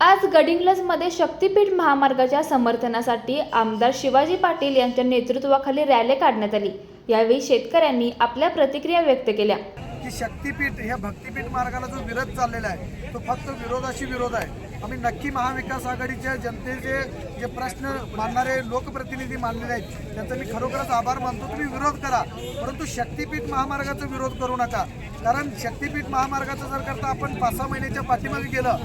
आज गडिंग्लजमध्ये शक्तीपीठ महामार्गाच्या समर्थनासाठी आमदार शिवाजी पाटील यांच्या नेतृत्वाखाली रॅली काढण्यात आली. यावेळी शेतकऱ्यांनी आपल्या प्रतिक्रिया व्यक्त केल्या. की शक्तीपीठ ह्या भक्तीपीठ मार्गाला जो विरोध चाललेला आहे तो फक्त विरोधाशी विरोध आहे. आम्ही नक्की महाविकास आघाडीच्या जनतेचे जे प्रश्न मानणारे लोकप्रतिनिधी मानलेले आहेत त्यांचा मी खरोखरच आभार मानतो. तुम्ही विरोध करा परंतु शक्तीपीठ महामार्गाचा विरोध करू नका. कारण शक्तीपीठ महामार्गाचा जर करता आपण पाच सहा महिन्याच्या पाठीमागे गेलं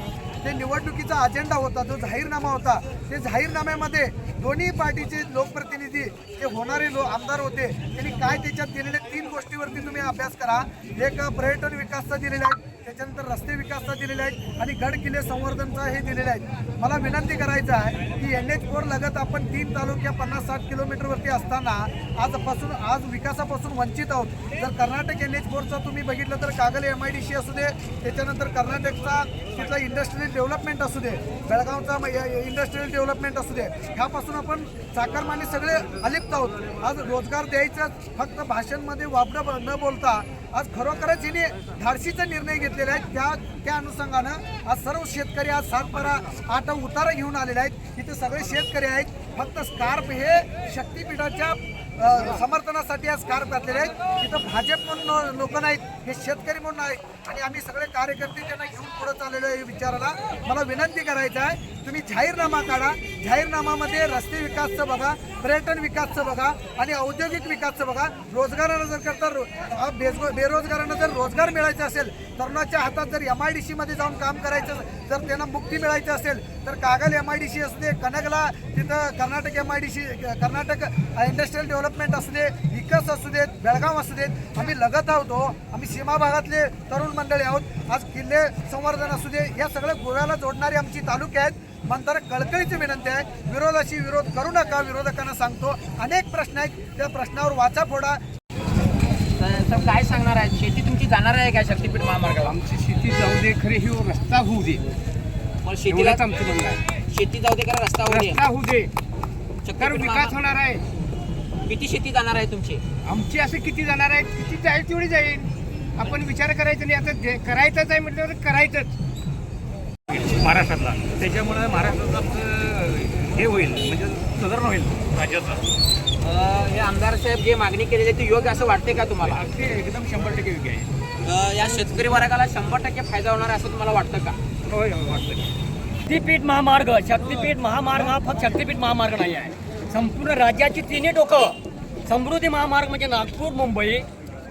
ते निवडणुकीचा अजेंडा होता जो जाहीरनामा होता ते जाहीरनाम्यामध्ये दोन्ही पार्टीचे लोकप्रतिनिधी जे होणारे लो आमदार होते त्यांनी काय त्याच्यात दिलेले तीन गोष्टीवरती तुम्ही अभ्यास करा. एक पर्यटन विकासचा दिलेला आहे त्याच्यानंतर रस्ते विकासचा दिलेला आहे आणि गड किल्ले संवर्धनचा हे दिलेले आहेत. मला विनंती करायचं आहे की एन एच फोर लगत आपण तीन तालुक्या पन्नास साठ किलोमीटरवरती असताना आजपासून आज विकासापासून वंचित आहोत. जर कर्नाटक एन एच फोरचा तुम्ही बघितलं तर Kagal M I D C असू दे त्याच्यानंतर कर्नाटकचा तिथला इंडस्ट्रियल डेव्हलपमेंट असू दे बेळगावचा इंडस्ट्रियल डेव्हलपमेंट असू दे ह्यापासून आपण चाकरमाने सगळे अलिप्त आहोत. आज रोजगार द्यायचं फक्त भाषणमध्ये वापरं न बोलता आज खरोखरच हिने धाडशीचा निर्णय घेतलेला आहे. त्या त्या अनुषंगानं आज सर्व शेतकरी आज सातबारा आठ उतारा घेऊन आलेले आहेत. इथे सगळे शेतकरी आहेत. फक्त स्कार्प हे शक्तीपीठाच्या समर्थनासाठी आज स्कार्प घातलेले आहेत. तिथं भाजप म्हणून लोक नाहीत हे शेतकरी म्हणून आहेत. आणि आम्ही सगळे कार्यकर्ते त्यांना घेऊन पुढे चाललेलो आहे विचाराला. मला विनंती करायचं आहे तुम्ही जाहीरनामा काढा. जाहीरनामामध्ये रस्ते विकासचं बघा पर्यटन विकासचं बघा आणि औद्योगिक विकासचं बघा. रोजगारानं जर करता बेजगो बेरोजगारांना जर रोजगार मिळायचा असेल तरुणाच्या हातात जर एम आय डी सीमध्ये जाऊन काम करायचं जर त्यांना मुक्ती मिळायची असेल तर Kagal M I D C असू दे तिथं Karnataka M I D C Karnataka industrial development असू दे विकास असू देत बेळगाव असू देत आम्ही लगत आहोत हो. आम्ही सीमा भागातले तरुण मंडळी आहोत. आज किल्ले संवर्धन असू दे या सगळ्या गोव्याला जोडणारी आमची तालुके आहेत. म्हणताना कळकळीची विनंती आहे. विरोधाशी विरोध करू नका विरोधकांना सांगतो. अनेक प्रश्न आहेत. त्या प्रश्नावर वाचा फोडा. काय सांगणार आहे शेती तुमची जाणार आहे का शक्तीपीठ महामार्गाला? आमची शेती जाऊ दे खरे ही रस्ता होऊ दे. मग शेतीला एवढंच आमचं म्हणणं आहे. शेती जाऊ दे का रस्ता होऊ दे? रस्ता होऊ दे. शक्तीपीठ विकास होणार आहे. किती शेती जाणार आहे तुमची? आमची असं किती जाणार आहे? किती जाईल तेवढी जाईल. आपण विचार करायचा नाही. आता जे करायचंच आहे म्हटल्यावर करायचंच. महाराष्ट्रातला. त्याच्यामुळे महाराष्ट्राचा अं, हे होईल. म्हणजे सुधारणा होईल राज्याचा अं, हे आमदार साहेब जे मागणी केलेली आहे ती योग्य असं वाटते का तुम्हाला? अगदी एकदम शंभर टक्के योग्य आहे. अं, या शेतकरी वर्गाला शंभर टक्के फायदा होणार आहे असं तुम्हाला वाटतं का? होय होय, वाटतं शक्तीपीठ महामार्ग शक्तीपीठ महामार्ग हा फक्त शक्तीपीठ महामार्ग नाही आहे. संपूर्ण राज्याची तिन्ही टोकं समृद्धी महामार्ग म्हणजे नागपूर मुंबई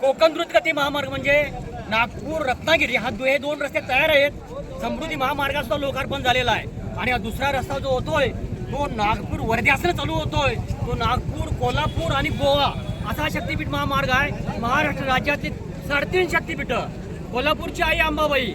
कोकण द्रुतगती महामार्ग म्हणजे नागपूर रत्नागिरी. हा हे दोन रस्ते तयार आहेत. समृद्धी महामार्गाचा लोकार्पण झालेला आहे. आणि हा दुसरा रस्ता जो होतोय तो नागपूर वर्ध्यासनं चालू होतोय. तो नागपूर कोल्हापूर आणि गोवा असा शक्तीपीठ महामार्ग आहे. महाराष्ट्र राज्यातली साडेतीन शक्तीपीठं. कोल्हापूरची आई अंबाबाई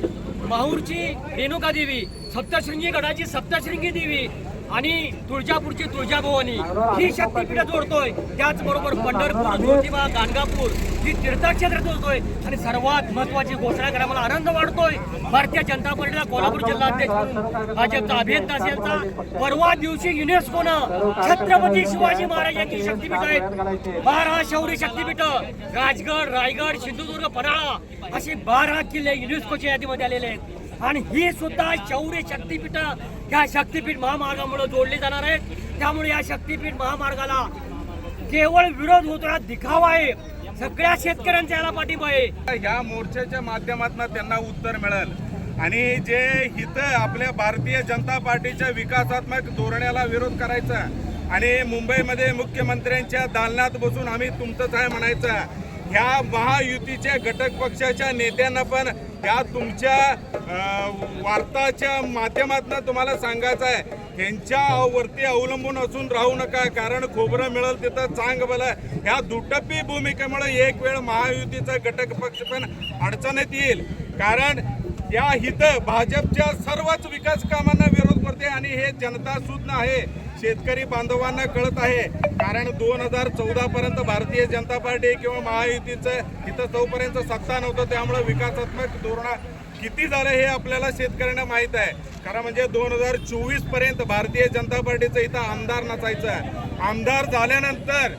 माहूरची रेणुका देवी सप्तशृंगी गडाची सप्तशृंगी देवी आणि तुळजापूरची तुळजाभवानी ही शक्तीपीठ जोडतोय. त्याचबरोबर पंढरपूर ज्योतिबा गाणगापूर ही तीर्थक्षेत्र जोडतोय. आणि सर्वात महत्वाची घोषणा करा मला आनंद वाढतोय. भारतीय जनता पार्टीला कोल्हापूर जिल्हाध्यक्ष म्हणून भाजपचा अभियंता असेलचा परवा दिवशी युनेस्कोनं छत्रपती शिवाजी महाराज यांची शक्तीपीठ आहेत. बारा शौरी शक्तीपीठ राजगड रायगड सिंधुदुर्ग पन्हाळा असे बारा किल्ले युनेस्कोच्या यादीमध्ये आलेले आहेत. आणि ही सुद्धा शौर्य शक्तीपीठ या शक्तीपीठ महामार्गामुळे जोडली जाणार आहेत. त्यामुळे या शक्तीपीठ महामार्गाला केवळ विरोध होतो दिखावा आहे. सगळ्या शेतकऱ्यांचा याला पाठिंबा आहे. ह्या मोर्चाच्या माध्यमातून त्यांना उत्तर मिळेल. आणि जे हित आपल्या भारतीय जनता पार्टीच्या विकासात्मक धोरणाला विरोध करायचा आणि मुंबईमध्ये मुख्यमंत्र्यांच्या दालनात बसून आम्ही तुमचंच आहे म्हणायचं. ह्या महायुतीच्या घटक पक्षाच्या नेत्यांना पण ह्या तुमच्या वार्ताच्या माध्यमातून तुम्हाला सांगायचं आहे. ह्यांच्यावरती अवलंबून असून राहू नका कारण खोबरं मिळेल तिथं चांग बला ह्या दुटप्पी भूमिकेमुळे एक वेळ महायुतीचा घटक पक्ष पण अडचणीत येईल. कारण या हिथं भाजपच्या सर्वच विकास कामांना विरोध करते आणि हे जनता सुद्धा आहे. शेतकरी बांधवांना कळत आहे. कारण दोन हजार चौदा पर्यंत भारतीय जनता पार्टी किंवा महायुतीचं इथं चौपर्यंत सत्ता नव्हतं त्यामुळे विकासात्मक धोरण किती झालं हे आपल्याला शेतकऱ्यांना माहीत आहे. कारण म्हणजे दोन हजार चोवीसपर्यंत भारतीय जनता पार्टीचं इथं आमदार नसायचं. आमदार झाल्यानंतर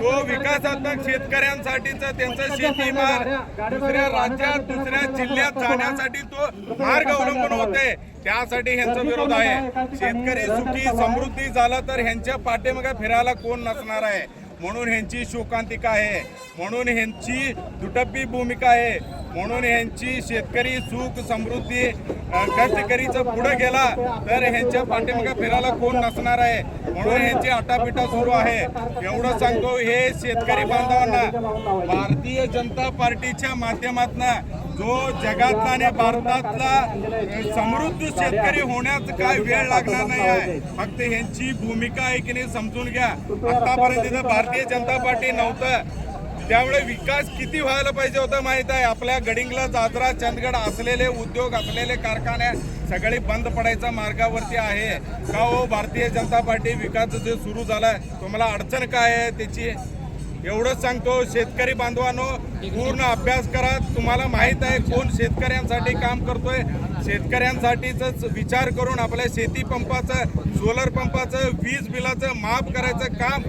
तो विकासात्मक शेतकऱ्यांसाठीच त्यांचं शेतीमाल दुसऱ्या राज्यात दुसऱ्या जिल्ह्यात जाण्यासाठी तो मार्ग अवलंबून होते. त्यासाठी ह्यांचा विरोध आहे. शेतकरी सुखी समृद्धी झाला तर ह्यांच्या पाठीमागे फिरायला कोण नसणार आहे? म्हणून ह्यांची शोकांतिका आहे. म्हणून ह्यांची दुटप्पी भूमिका आहे. म्हणून ह्यांची शेतकरी सुख समृद्धी कष्टकरीचं पुढे गेला तर ह्यांच्या पाठीमागे फिरायला कोण नसणार आहे? म्हणून ह्यांची अटापिटा सुरू आहे. एवढं सांगतो हे शेतकरी बांधवांना. भारतीय जनता पार्टीच्या माध्यमातून जो जगातला आणि भारतातला समृद्ध शेतकरी होण्यात काय वेळ लागणार नाही आहे. फक्त ह्यांची भूमिका आहे की नाही समजून घ्या. आतापर्यंत इथं भारतीय जनता पार्टी नव्हतं त्यामुळे विकास किती व्हायला पाहिजे होतं माहीत आहे? आपल्या गडिंगला दादरा चंदगड असलेले उद्योग असलेले कारखाने सगळे बंद पडायचा मार्गावरती आहे. का हो भारतीय जनता पार्टी विकास जे सुरू आहे तुम्हाला अडचण काय आहे त्याची? एवढंच सांगतो शेतकरी बांधवांनो पूर्ण अभ्यास करा. तुम्हाला माहीत आहे कोण शेतकऱ्यांसाठी काम करतोय? शेतकऱ्यांसाठीच विचार करून आपल्या शेती पंपाचं सोलर पंपाचं वीज बिलाचं माफ करायचं काम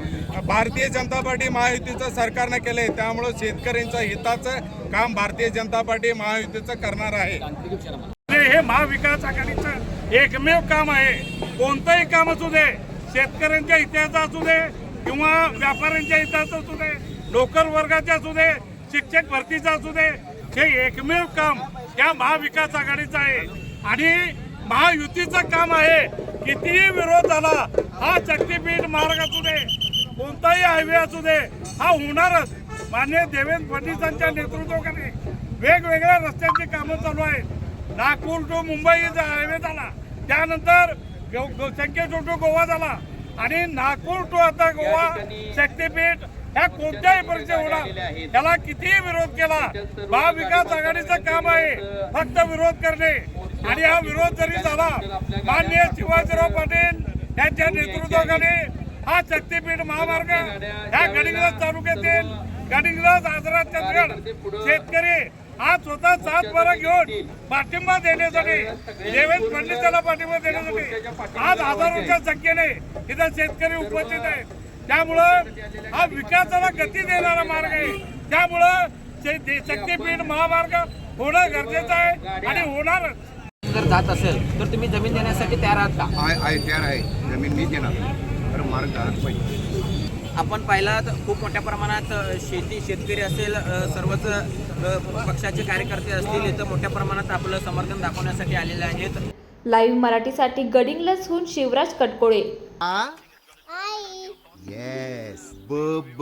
भारतीय जनता पार्टी महायुतीचं सरकारनं केलं आहे त्यामुळं शेतकऱ्यांच्या हिताचं काम भारतीय जनता पार्टी महायुतीचं करणार आहे. हे महाविकास आघाडीचं एकमेव काम आहे. कोणतंही काम असू दे शेतकऱ्यांच्या हिताचं असू दे किंवा व्यापाऱ्यांच्या हिताचं असू दे नोकर वर्गाचे असू दे शिक्षक भरतीचं असू दे हे एकमेव काम या महाविकास आघाडीचं आहे. आणि महायुतीचं काम आहे. कितीही विरोध झाला हा शक्तीपीठ मार्ग असू दे कोणताही हायवे असू दे हा होणारच. मान्य देवेंद्र फडणवीसांच्या नेतृत्वाखाली वेगवेगळ्या रस्त्यांची कामं चालू आहेत. नागपूर टू मुंबई हायवे झाला. त्यानंतर गो- टू गोवा झाला. आणि नागपूर टू आता गोवा शक्तीपीठ ह्या कोणत्याही परीक्षा होणार. त्याला कितीही विरोध केला महाविकास आघाडीचं काम आहे. फक्त विरोध करणे. आणि हा विरोध जरी झाला माननीय शिवाजीराव पाटील यांच्या नेतृत्वाखाली हा शक्तीपीठ महामार्ग ह्या गडिंग्रज तालुक्यातील गडिंग्रज आजरा चंदगड शेतकरी आज स्वतः सात बारा घेऊन पाठिंबा देण्यासाठी देवेंद्र फडणवीसाला पाठिंबा देण्यासाठी आज हजारोच्या संख्येने इथं शेतकरी उपस्थित आहेत. त्यामुळं हा विकासाला गती देणारा मार्ग आहे. त्यामुळं शक्तीपीठ महामार्ग होणं गरजेचं आहे आणि होणारच. जर जात असेल तर तुम्ही जमीन देण्यासाठी तयार आहात का? आहे आहे तयार आहे. जमीन मी देणार तर मार्ग झालाच पाहिजे. आपण पाहिला तर खूप मोठ्या प्रमाणात शेती शेतकरी असेल सर्वच पक्षाचे कार्यकर्ते असतील इथं मोठ्या प्रमाणात आपलं समर्थन दाखवण्यासाठी आलेले आहेत. लाईव्ह मराठीसाठी गडिंग्लजहून शिवराज कटकोळे. येस ब ब?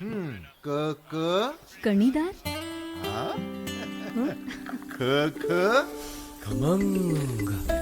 हम्म, क क? कणीदार ख ख? खमंग.